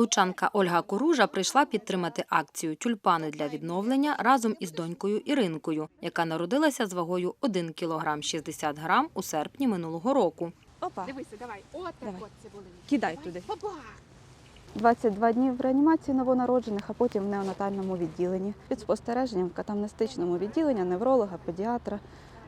Лучанка Ольга Коружа прийшла підтримати акцію Тюльпани для відновлення разом із донькою Іринкою, яка народилася з вагою 1 кг 60 грам у серпні минулого року. Опа, Дивися, давай. От так Давай. от цибулину. кидай Давай. туди. Опа. 22 дні в реанімації новонароджених, а потім в неонатальному відділенні. Під спостереженням в катамнестичному відділенні невролога, педіатра,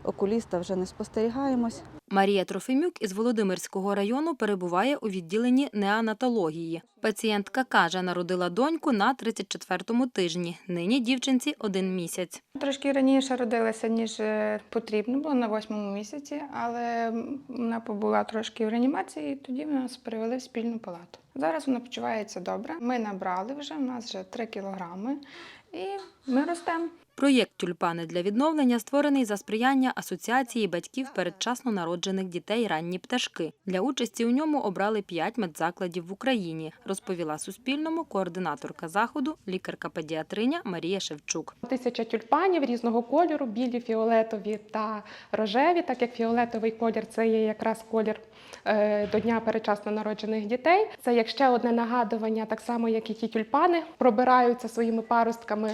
окуліста вже не спостерігаємось. Марія Трофимюк із Володимирського району перебуває у відділенні неонатології. Пацієнтка каже, народила доньку на 34-му тижні. Нині дівчинці один місяць. Трошки раніше родилася, ніж е, потрібно було на восьмому місяці, але вона побула трошки в реанімації, і тоді нас перевели в спільну палату. Зараз вона почувається добре. Ми набрали вже, у нас вже 3 кілограми, і ми ростемо. Проєкт Тюльпани для відновлення створений за сприяння Асоціації батьків передчасно народжених дітей ранні пташки. Для участі у ньому обрали п'ять медзакладів в Україні, розповіла Суспільному координаторка заходу, лікарка-педіатриня Марія Шевчук. Тисяча тюльпанів різного кольору, білі, фіолетові та рожеві, так як фіолетовий колір це є якраз колір е, до дня передчасно народжених дітей. Це як ще одне нагадування, так само як і ті тюльпани пробираються своїми паростками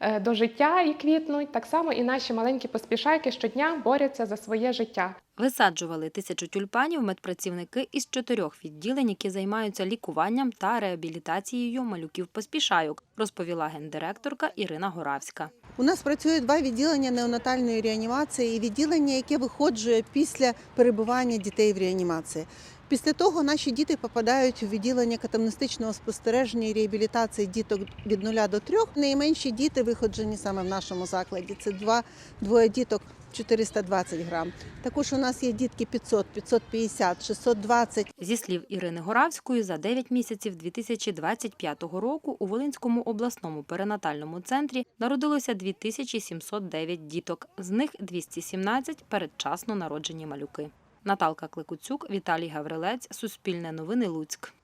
е, до життя квітнуть. Так само і наші маленькі поспішайки щодня борються за своє життя. Висаджували тисячу тюльпанів медпрацівники із чотирьох відділень, які займаються лікуванням та реабілітацією малюків-поспішайок, розповіла гендиректорка Ірина Горавська. У нас працює два відділення неонатальної реанімації і відділення, яке виходжує після перебування дітей в реанімації. Після того наші діти попадають у відділення катамнестичного спостереження і реабілітації діток від 0 до 3. Найменші діти виходжені саме в нашому закладі. Це два двоє діток 420 грам. Також у нас є дітки 500, 550, 620 Зі слів Ірини Горавської, за 9 місяців 2025 року у Волинському обласному перинатальному центрі народилося 2709 діток, з них 217 – передчасно народжені малюки. Наталка Кликуцюк, Віталій Гаврилець, Суспільне новини Луцьк.